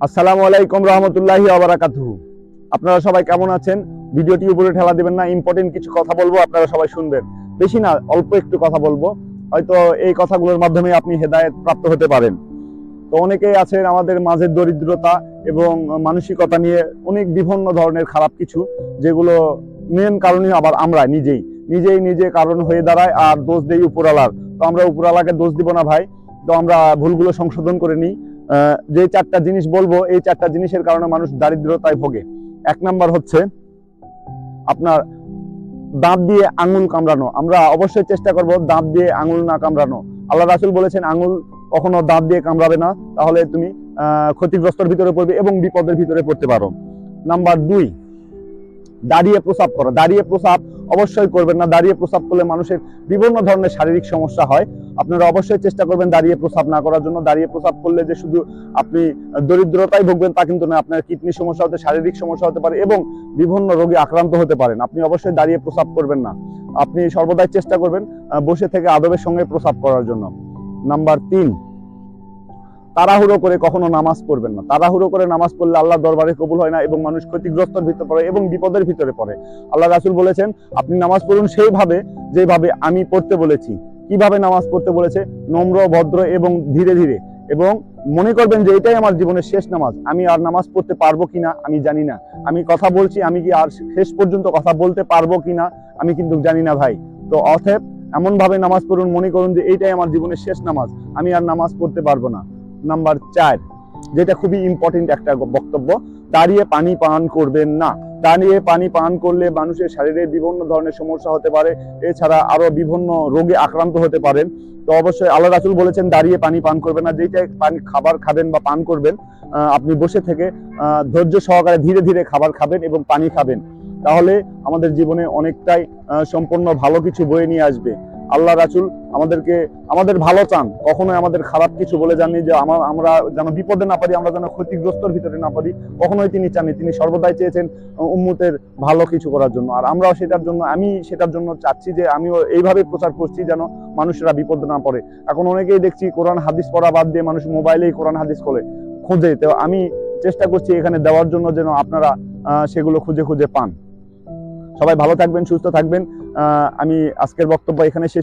আসসালামু আলাইকুম রহমতুল্লাহি আবরাকাতুহু আপনারা সবাই কেমন আছেন? ভিডিওটি উপরে ঠেলা দিবেন না ইম্পর্টেন্ট কিছু কথা বলব, আপনারা সবাই শুনবেন। বেশি না, অল্প একটু কথা বলব। হয়তো এই কথাগুলোর মাধ্যমে আপনি হেদায়েত প্রাপ্ত হতে পারেন। তো অনেকেই আছেন আমাদের মাঝের দরিদ্রতা এবং মানসিকতা নিয়ে অনেক বিভিন্ন ধরনের খারাপ কিছু, যেগুলো মেন কারণই আবার আমরা, নিজেই। নিজেই নিজে কারণ হয়ে দাঁড়ায় আর দোষ দেই উপরালার তো আমরা উপরালাকে দোষ দিব না ভাই। তো আমরা ভুলগুলো সংশোধন করে নিই। যে চারটা জিনিস বলব, এই চারটা জিনিসের কারণে মানুষ দারিদ্রতায় ভোগে। এক নাম্বার হচ্ছে আপনার দাঁত দিয়ে আঙুল কামড়ানো। আমরা অবশ্যই চেষ্টা করব দাঁত দিয়ে আঙুল না কামড়ানো। আল্লাহ রাসুল বলেছেন, আঙুল কখনো দাঁত দিয়ে কামড়াবে না। তাহলে তুমি ক্ষতিগ্রস্তর ভিতরে পড়বে এবং বিপদের ভিতরে পড়তে পারো। নাম্বার দুই দাঁড়িয়ে প্রসাব করো। দাঁড়িয়ে প্রসাব অবশ্যই করবেন না। দাঁড়িয়ে প্রসাব করলে মানুষের বিভিন্ন ধরনের শারীরিক সমস্যা হয়। আপনারা অবশ্যই চেষ্টা করবেন দাঁড়িয়ে প্রসাব না করার জন্য। দাঁড়িয়ে প্রসাব করলে যে শুধু আপনি দরিদ্রতায় ভুগবেন তা কিন্তু না, আপনার কিডনি সমস্যা হতে, শারীরিক সমস্যা হতে পারে এবং বিভিন্ন রোগে আক্রান্ত হতে পারেন। আপনি অবশ্যই দাঁড়িয়ে প্রসাব করবেন না। আপনি সর্বদাই চেষ্টা করবেন বসে থেকে আদবের সঙ্গে প্রসাব করার জন্য। নাম্বার তিন তাড়াহুড়ো করে কখনো নামাজ পড়বেন না। তাড়াহুড়ো করে নামাজ পড়লে আল্লাহ দরবারে কবুল হয় না এবং মানুষ ক্ষতিগ্রস্তর ভিতরে পড়ে এবং বিপদের ভিতরে পড়ে। আল্লাহ রাসুল বলেছেন, আপনি নামাজ পড়ুন সেইভাবে যেভাবে আমি পড়তে বলেছি। কীভাবে নামাজ পড়তে বলেছে? নম্র, ভদ্র এবং ধীরে ধীরে। এবং মনে করবেন যে এটাই আমার জীবনের শেষ নামাজ। আমি আর নামাজ পড়তে পারব কিনা, আমি জানি না। আমি কথা বলছি, আমি কি আর শেষ পর্যন্ত কথা বলতে পারব কিনা, আমি কিন্তু জানি না ভাই। তো অথব এমন ভাবে নামাজ পড়ুন, মনে করুন যে এইটাই আমার জীবনের শেষ নামাজ। আমি আর নামাজ পড়তে পারব না। নাম্বার চার, যেটা খুবই ইম্পর্টেন্ট একটা বক্তব্য, দাঁড়িয়ে পানি পান করবেন না। দাঁড়িয়ে পানি পান করলে মানুষের শরীরে বিভিন্ন ধরনের সমস্যা হতে পারে, এছাড়া আরও বিভিন্ন রোগে আক্রান্ত হতে পারেন। তো অবশ্যই আল্লাহ রাসুল বলেছেন, দাঁড়িয়ে পানি পান করবেন না। যেটা পানি, খাবার খাবেন বা পান করবেন আপনি বসে থেকে ধৈর্য সহকারে ধীরে ধীরে খাবার খাবেন এবং পানি খাবেন। তাহলে আমাদের জীবনে অনেকটাই সম্পূর্ণ ভালো কিছু বয়ে নিয়ে আসবে। আল্লাহ রাসুল আমাদেরকে, আমাদের ভালো চান। কখনোই আমাদের খারাপ কিছু বলে জানি যে আমার আমরা যেন বিপদে না পারি আমরা যেন ক্ষতিগ্রস্তর ভিতরে না পারি কখনোই তিনি চাননি। তিনি সর্বদাই চেয়েছেন উম্মতের ভালো কিছু করার জন্য। আর আমরাও সেটার জন্য, আমি সেটার জন্য চাচ্ছি যে আমিও এইভাবে প্রচার করছি যেন মানুষেরা বিপদে না পড়ে। এখন অনেকেই দেখছি কোরআন, হাদিস পড়া বাদ দিয়ে মানুষ মোবাইলেই কোরআন, হাদিস করে খোঁজে। তো আমি চেষ্টা করছি এখানে দেওয়ার জন্য যেন আপনারা সেগুলো খুঁজে খুঁজে পান। সবাই ভালো থাকবেন সুস্থ থাকবেন। আমি আজকের বক্তব্য এখানে শেষ